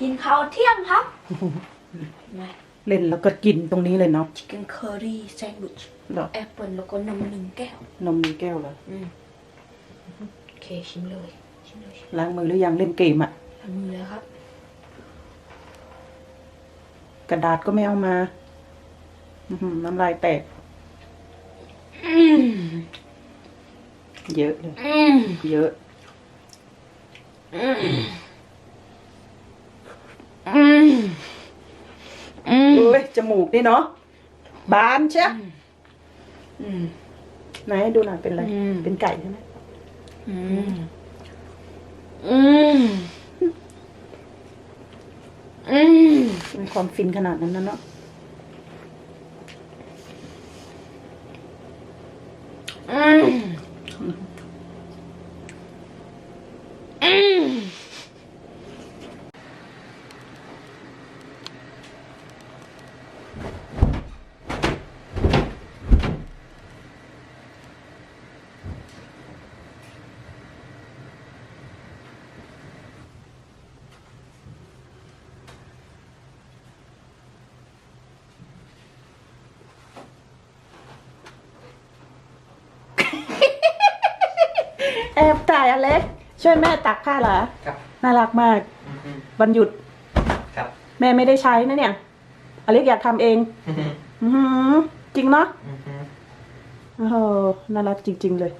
กินข้าวเที่ยงครับเล่นแล้วก็กินตรงนี้เลยเนาะ ชิคเก้นเคอรี่แซนด์วิชเหรอ แอปเปิลแล้วก็นมหนึ่งแก้ว นมมีแก้วเหรออืมโอเคชิมเลยชิมเลยชิมล้างมือหรือยังเล่นเกมอะทำมือเลยครับ กระดาษก็ไม่เอามา อื้อหือน้ำลายแตก อืมเยอะเลย อืมเยอะอืมอืมอืม เอ้ยจมูกนี่เนาะบานใช่อืมไหนดูหน่อยเป็นอะไร เป็นไก่ใช่ไหมอืมอืมอืมมีความฟินขนาดนั้นนะเนาะ แอบถ่ายอเล็ก ช่วยแม่ตักผ้าเหรอครับ น่ารักมาก วันหยุด ครับ แม่ไม่ได้ใช้นะเนี่ย อเล็กอยากทำเอง อื้อหือจริงเนาะโอ้โหน่ารักจริง ๆ เลย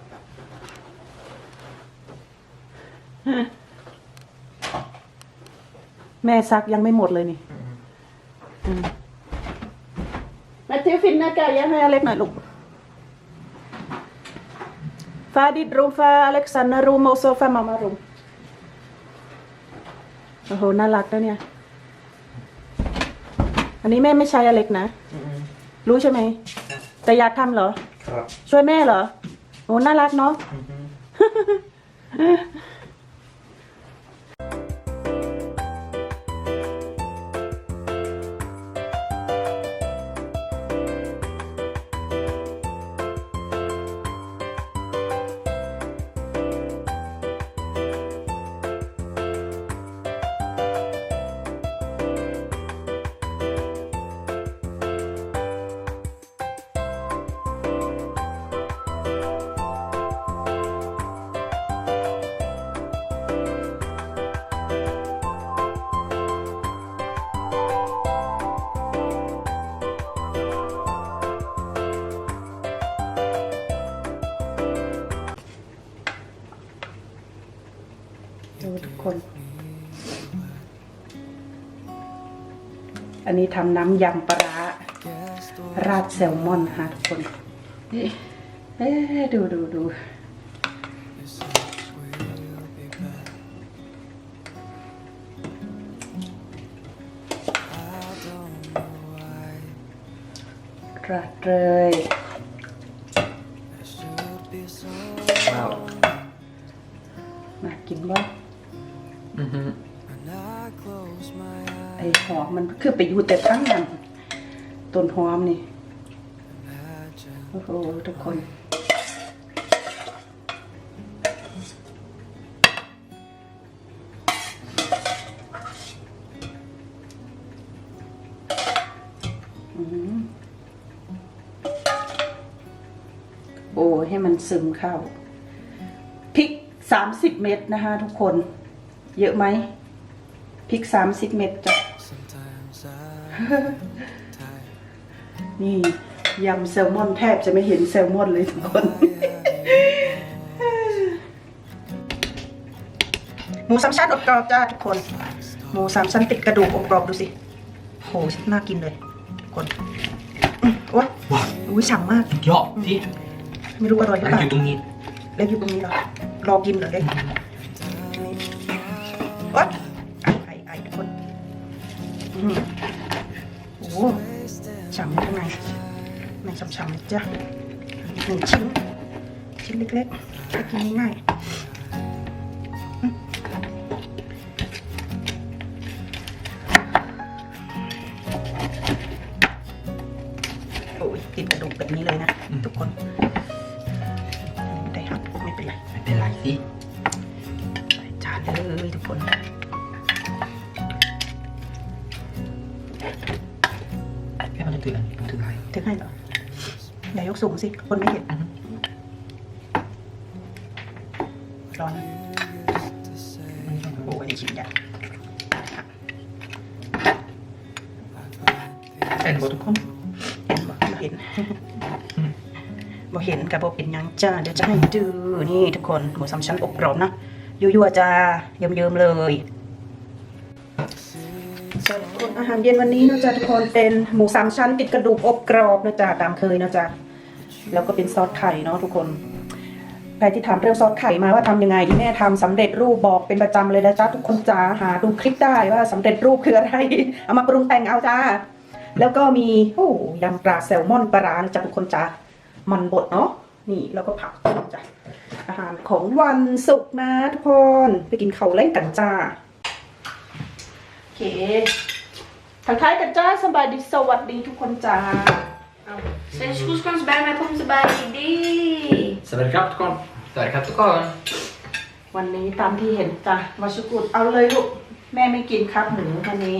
แม่ซักยังไม่หมดเลยนี่อืมแมทธิวฟินหน้ากายให้อเล็กหน่อยลูก ฟาดิดรูมฟาอเล็กซานรูมโมโซฟามามารูมโอ้โห น่ารักนะเนี่ย อันนี้แม่ไม่ใช้อเล็กนะอืมอืมรู้ใช่ไหม แต่อยากทำเหรอ ครับ ช่วยแม่เหรอ โอ้ น่ารักเนาะ อันนี้ทำน้ำยำปลาราดแซลมอนนะคะทุกคนเอ๊ดูดูดูราดเลย อมมันคือไปอยู่แต่ตั้งนั้นต้นหอมนี่โอ้โหทุกคนโอ้ให้มันซึมเข้าพริกสามสิบเม็ดนะคะทุกคน เยอะไหมพริกสามสิบเม็ดจ้ะ นี่ยำแซลมอนแทบจะไม่เห็นแซลมอนเลยทุกคน หมูสามชั้นอบกรอบจ้าทุกคน หมูสามชั้นติดกระดูกอบกรอบดูสิโหน่ากินเลยทุกคนอืมโอ๊ยอุ้ยฉ่ำมากยอดที่ไม่รู้อร่อยหรือมันเปอล่ายู่ตรงนี้เล็กอยู่ตรงนี้เหรอรอกินเหรอเล็กโอ๊ยไอไอทุกคนอืมโอ้โหฉ่ำข้างในในฉ่ำๆจ้ะหนึ่งชิ้น ชิ้นเล็กๆกินง่ายๆ อย่ายกสูงสิ คนไม่เห็นร้อนนะโอ้ยชิ้นใหญ่เอ็นบทุกคนเห็นบ่บ่เห็นบ่เห็นกับบ่เป็นหยังจ้า เดี๋ยวจะให้ดูนี่ทุกคน หมูสามชั้นอบกรอบนะยั่วๆจ้า เยิ้มๆเลยส่วน อาหารเย็นวันนี้นะจ๊ะทุกคนเป็นหมูสามชั้นติดกระดูกอบกรอบนะจ๊ะตามเคยนะจ๊ะแล้วก็เป็นซอสไข่เนาะทุกคนใครที่ถามเรื่องซอสไข่มาว่าทำยังไงที่แม่ทำสำเร็จรูปบอกเป็นประจำเลยนะจ๊ะทุกคนจ้าหาดูคลิปได้ว่าสำเร็จรูปคืออะไรเอามาปรุงแต่งเอาจ้า แล้วก็มีโอ้ยำปลาแซลมอนปลาร้านะจ๊ะทุกคนจ้ามันบดเนาะนี่แล้วก็ผักจ้ะอาหารของวันศุกร์นะทุกคนไปกินเขาเล่นกันจ้าโอเค ทักทายกันจ้าสบายดีสวัสดีทุกคนจ้า Säg skoskons bär med pomse bär i det. สวัสดีครับทุกคนสวัสดีครับทุกคน วันนี้ตามที่เห็นจ้ะวาชุกุดเอาเลยลูกแม่ไม่กินครับหมูวันนี้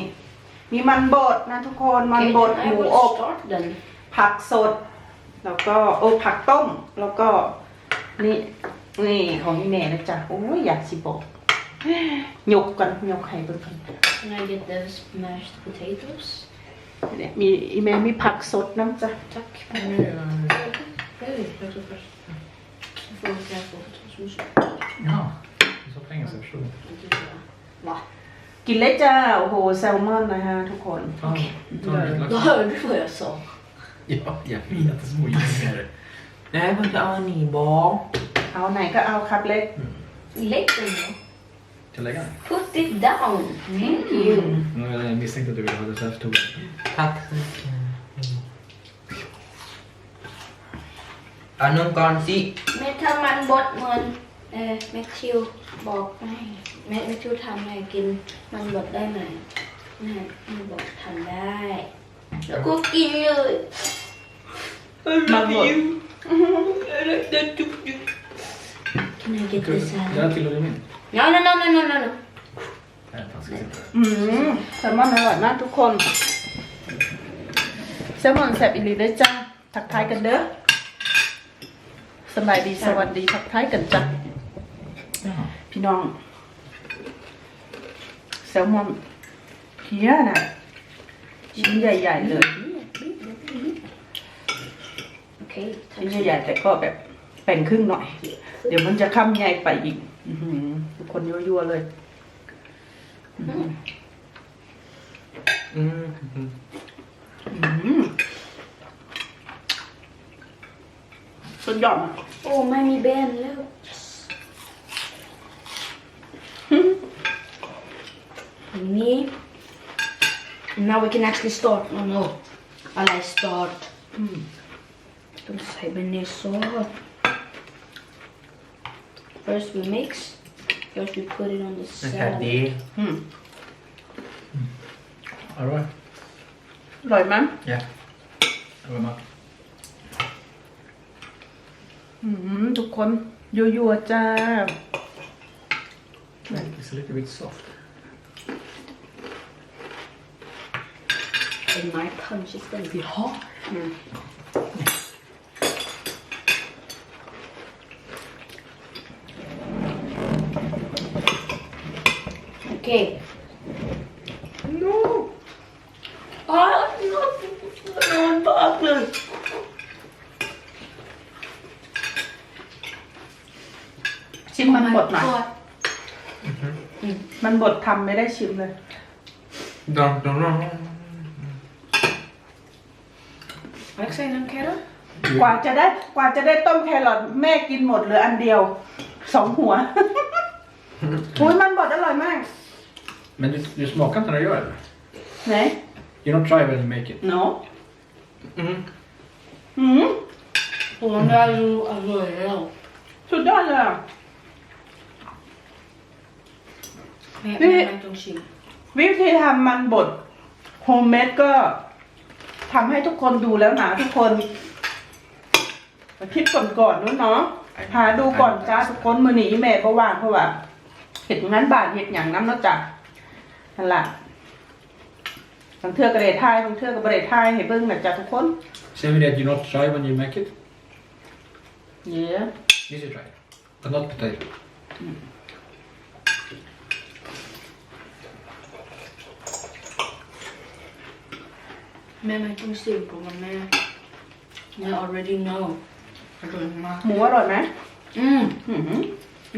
มีมันบดนะทุกคนมันบดห I มู will อบ start then. ผักสด แล้วก็โอ้ผักต้ม แล้วก็นี่นี่ของพี่แม่นะจ๊ะโอ้ยอยากสิบอก ยกกันยกไข่เบิ่งกัน Can I get those mashed potatoes? เนี่ยมีอีแม่มีผักสดน้ำจ้ะ Tack. Nej, jag tar först. Jag får åka jag får ta sås. Ja, det så länge sedan förstod Va? กินเลยจ้า โอ้โห แซลมอนนะฮะทุกคน Ta, ta en Då liten hörde du vad jag sa. Ja, jag vet att små gissningar. Nej, men jag har ni barn. เอาไหนก็เอาครับเล็ก Lägg den då. Ska jag lägga den? Put it down. Thank you. Mm, Jag misstänkte att du ville ha det så jag tog den. Tack så mycket. เอานมก่อนสิแม่ทำมันบดเหมือนเออแม่ทิวบอกให้แม่แม่ทิวทำให้กินมันบดได้ไหมแม่แม่บอกทำได้ แล้วก็กินเลยมันบด Can I get this Den out? här tillhör ju min. No, no, no, no, no, no, no. Nej, fan ska jag sitta. อืมแซลมอนอร่อยมากทุกคนแซลมอนแซ่บอีหลีเลยจ้าทักทายกันเด้อสบายดีสวัสดีทักทายกันจ้ะ Ja. พี่น้องแซลมอนเพียนะชิ้นใหญ่ ๆ เลย Okej, ชิ้น tack så ใหญ่ๆแต่ก็แบบแบ่งครึ่งหน่อย เดี๋ยวมันจะค้ำใหญ่ไปอีก อื้อหือทุก คนยั่วๆเลย Mm. mm. อืมสุดยอดอะ Åh, oh, Mami Ben, look. Me. Now we can actually start. Oh no. I like start. Mm. Don't say bearnaise First we mix. First we put it on the Den här salad. det. อืม Arroy? อร่อยไหม Ja. Arroy mat. อืมทุกคนยั่วๆจ้า It's a little bit soft. And my punch is gonna be hot. อื ชิมมันบดหน่อยมันบดทำไม่ได้ชิมเลย Dun, dun, dun. Har jag sagt någon kære? กว่าจะได้กว่าจะได้ต้มแครอทแม่กินหมดเหลืออันเดียวสองหัว อุ้ยมันบดอร่อยมาก Men du, du smakar inte när du gör det? ไหน You don't try when you make it. เนาะ Mm. หืม Och den där är ju alltså... สุดยอดเลยอะ Men Det- jag inte om วิธีทำมันบดโฮมเมดก็ทำให้ทุกคนดูแล้วนะทุกคนคิดก่อนๆนู้นเนาะหาดูก่อนจ้าทุกคนมือหนีแม่ก็ว่างเพราะว่าเห็ดงานบาทเห็ดอย่างน้ำเนอกจากนั่นแหละบางเทือกระเดทายบางเทือกกระเดทายให้เบิ้งนะจ๊ะทุกคน Say me that you not try when you make it. เย้ This is try. But not potato. แม่ไม่ต้องสิบผมกับแม่แม่ already know อร่อยมาก หมูอร่อยไหมอืมอืม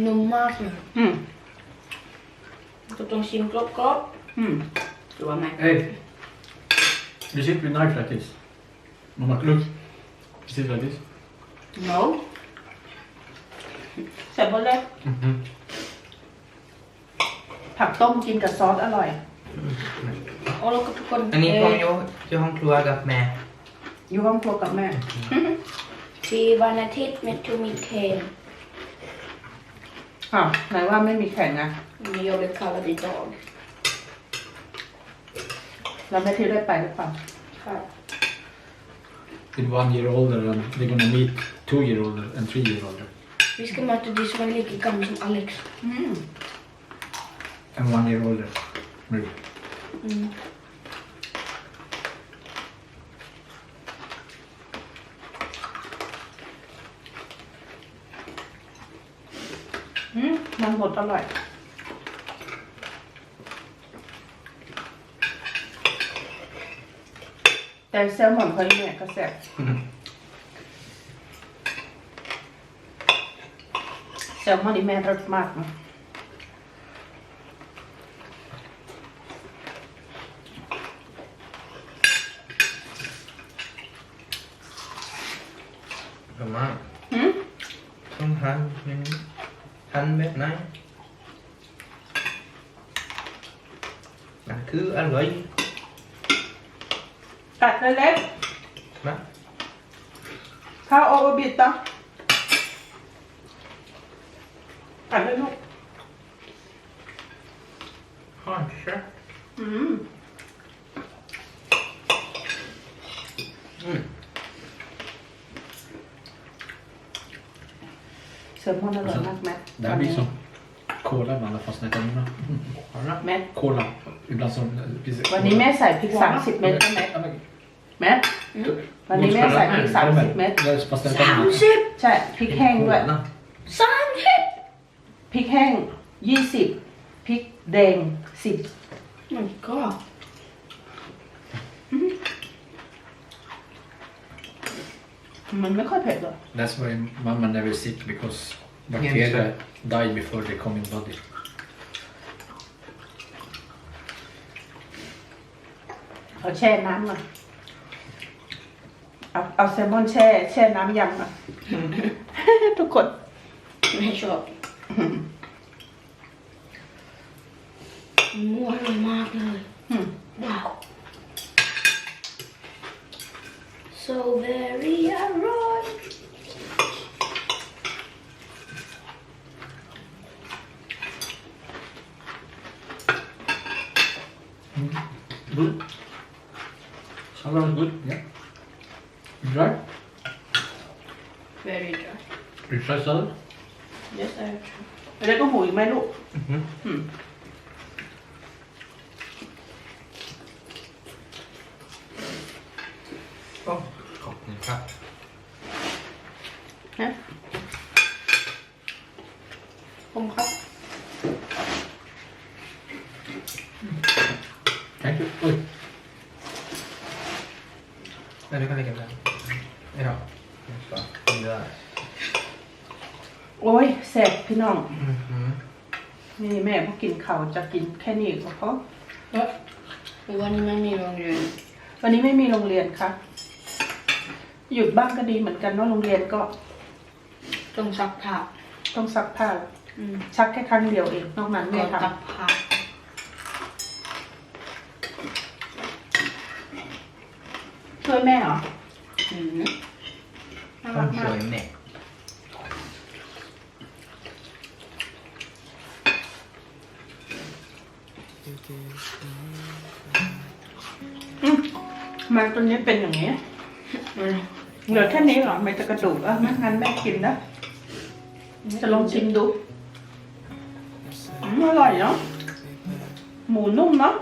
นุ่มมากเลยอืมก็ต้องชิมกรอบอืมๆหรือว่าไม่ Hey. You sit with knife like this. Mama, look. You sit like this. no เสร็จหมดเลย Mm-hmm. ผักต้มกินกับซอสอร่อย โอ้แล้วก็ทุกคนอันนี้ผมอเยู่อยู่ห้องครัวกับแม่ อยู่ห้องครัวกับแม่ที่วันอาทิตย์แม่ทูมีเคนอ้าวไหนว่าไม่มีแข่งนะมีโยเบคาร์ดิดองแล้วแม่ทิวได้ไปหรือเปล่า ค่ะ With one year older and they're gonna meet two year older and three year older. Vi ska möta de som är lika gamla som Alex. อืม And one year older. Maybe. Mm. อื มันบดอร่อยแต่แซลมอนเขาเนี่ยก็แซ่บแซลมอนนี่แม่รสมากนะมาณ หืม ต้องหั่นอย่างนี้หั่นแบบไหน นั่นคืออร่อยกัดเล็กนะๆข้าวโอโอบิตต่อ cola med alla fast tänderna. เอาละแม่ Cola. Ibland som... precis- วันนี้แม่ใส่พริกสามสิบเม็ดใช่ไหม Ja, men- แม่วันนี้แม่ใส่พริกสามสิบเม็ด Det är fast tänderna. Samsip! ใช่ พริกแห้งด้วยนะ Samsip! พริกแห้งยี่สิบพริกแดงสิบ My god. มันไม่ค่อยเผ็ดหรอก That's why mama never sick because bacteria die before they come in body. เอาแช่น้ำหน่อยเอาเอาแซลมอนแช่แช่น้ำยำหน่อย ทุกคน ไม่ชอบมั่วเลยมากเลย อืม ว้าว so very อร่อย Good. Salad is good, yeah. You try? very dry You try salad? yes I try แล้วก็หูอีกไหมลูกอือหืออืมโอ้ขอบคุณครับฮะ ผมครับ Thank you. Oj. แล้วนี่ก็เลยกันนะไม่หรอกไม่หรอกไม่ได้ โอ้ยแสบพี่ น้องอือหือนี่แม่พอกินข้าวจะกินแค่นี้ก็พอวันนี้ไม่มีโรงเรียน วันนี้ไม่มีโรงเรียนค่ะ หยุดบ้างก็ดีเหมือนกันเนาะโรงเรียนก็ต้องซักผ้าต้องซักผ้าอืมชักแค่ครั้งเดียวเองนอกนั้นก่แม่อนทซักผ้าำช่วยแม่เหรออืมน่าต้รัองกสมาก วยแมันตัวนี้เป็นอย่างนี้เหลือแค่นี้เหรอไม่จะกระดูกเออไม่งั้นแม่กินนะ จะลองชิมดูอืมอร่อยเนาะหมูนุ่มเนาะ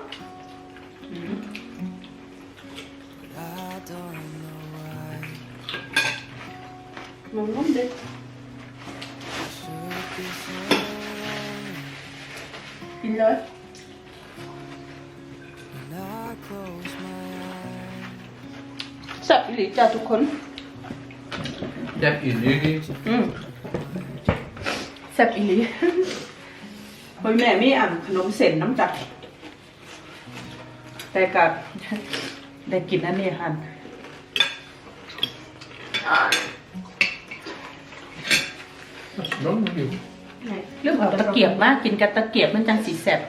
หมูนุ่มดิกินเลย อีหลีจ้าทุกคน Depp Illygi. อืมแซ่บอีหลีเฮ้ยแม่มีอ่านขนมเส้นน้ำจัดแต่กับได้กินอันนี้ฮัน That's wrong with you? เรื่องเอาตะเกียบมากกินกับตะเกียบมันจังสีแซ่บ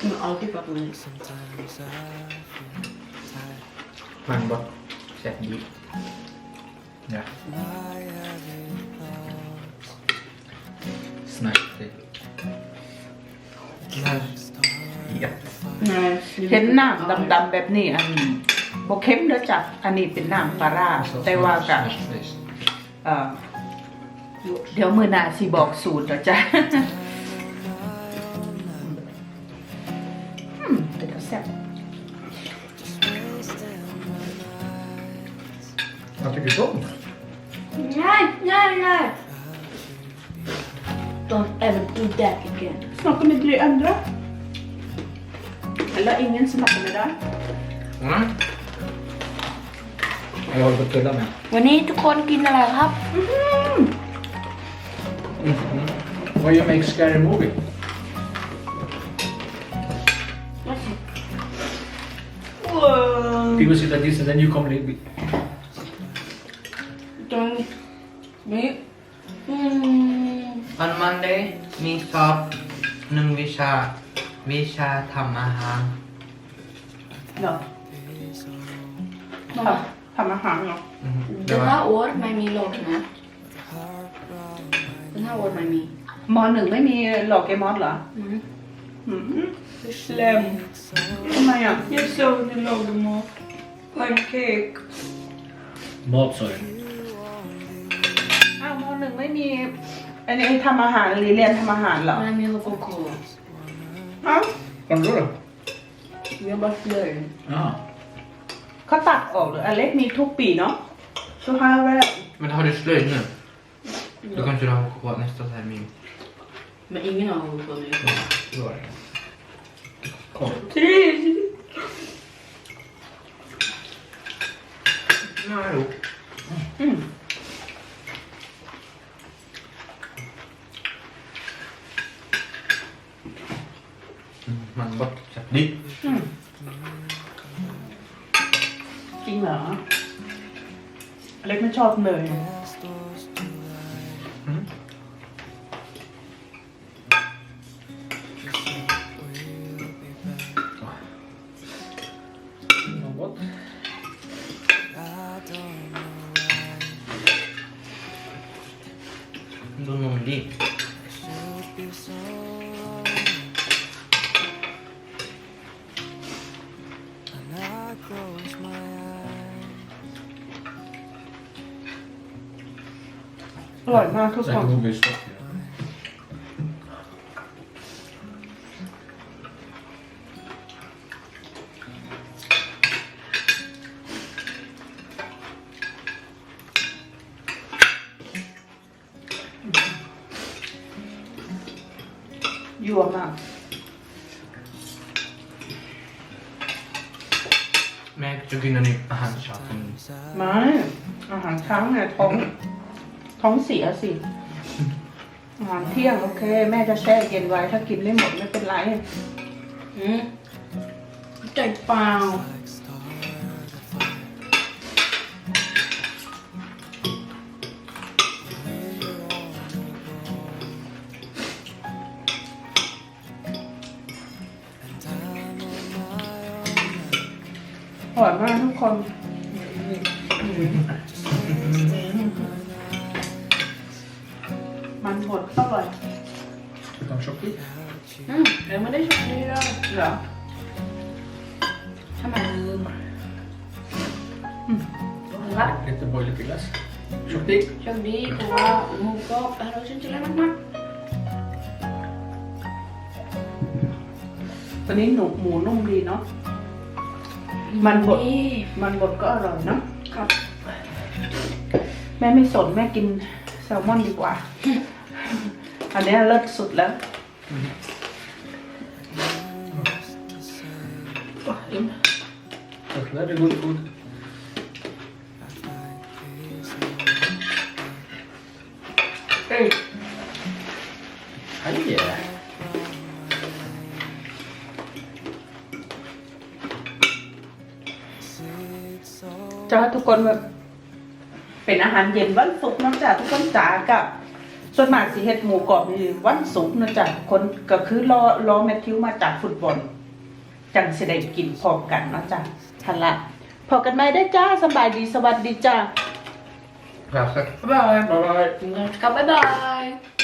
Finally. เอาที่ปักมือ Man bara sett dit. Ja. Snack det. Ja. เห็นน้ำดำๆแบบนี้อันบเข้มเด้อจ้ะอันนี้เป็นน้ำปลาร้าแต่ว่ากับ Visst. เอ่อเดี๋ยวมือหนาสิบอกสูตรเด้อจ้ะ Jag tycker så. Nej, nej, nej. Don't ever do that again. Snackar med tre andra. Eller ingen snackar med dig. Mm. Jag håller på att tulla med. วันนี้ทุกคนกินอะไรครับ Why you make scary movie? People see like this and then you come a Little bit. ตรงนี้อืม On Monday มีสอบหนึ่งวิชา วิชาทำอาหารเหรอทำทำอาหารเหรออือฮึเดือนห้าโอ๊ตไม่มีโหลดนะเดือนห้าโอ๊ตไม่มีมหนึ่งไม่มีหลอกเกมอสเหรออืมอืมแลมทำไมอะ Jag såg du lagade mat. Pancake. Mat ม่มีอันนี้ทำอาหารหรือเรียนทำอาหารเหรอไม่มีโลโก้โคอ้าว Vad då då? เรียบร้อยเลย Ja. เขาตัดออกหรืออเล็กมีทุกปีเนาะสุภาพแวะ Men har du slöjd nu? Då kanske du har kvar nästa termin. men ingen har hållit på nu Ja, då är det. Kom. Tre. Ja, jo. อืม ชอบเลย Mm. You know what? ร่อยมากทุกคนอยัวมาก แม่จะกินอันนี้อาหารเช้าไหมอาหารเช้างเนี่ยท้อง ท้องเสียสิอาหารเที่ยงโอเค แม่จะแช่เย็นไว้ ถ้ากินไม่หมดไม่เป็นไรอืมใจเปล่า มันบดอร่อย Utan choklad. อืมเดี๋ยวไม่ได้ชมนี่แล้วเหรอทำไมลืมรัก Lite borgerligt i glass. Chocolat. โชคดีเพราะว่าหมูกรอบอร่อยจริงๆแล้วมากวันนี้หนูหมูนุ่มดีเนาะๆมันบดนี่มันบดก็อร่อยเนาะ ครับ แม่ไม่สนแม่กินแซลมอนดีกว่า อันเนี้ยเลิศสุดแล้ว Dat is very good food. เอ้ย Ah, yeah. จ้าทุกคนแบบเป็นอาหารเย็นวันศุกร์เนาะจ้ะทุกคนจ๋ากับ ส่วนมากสิเฮ็ดหมูกรอบนี่วันศุกร์เนาะจ้ะทุกคนก็คือรอรอแมทธิวมาจากฟุตบอลจังสิได้กินพร้อมกันเนาะจ้ะทันละพอกันไหมได้อจ้าสบายดีสวัสดีจ้า Gracias. Bye. Bye bye. ครับบ๊ายบาย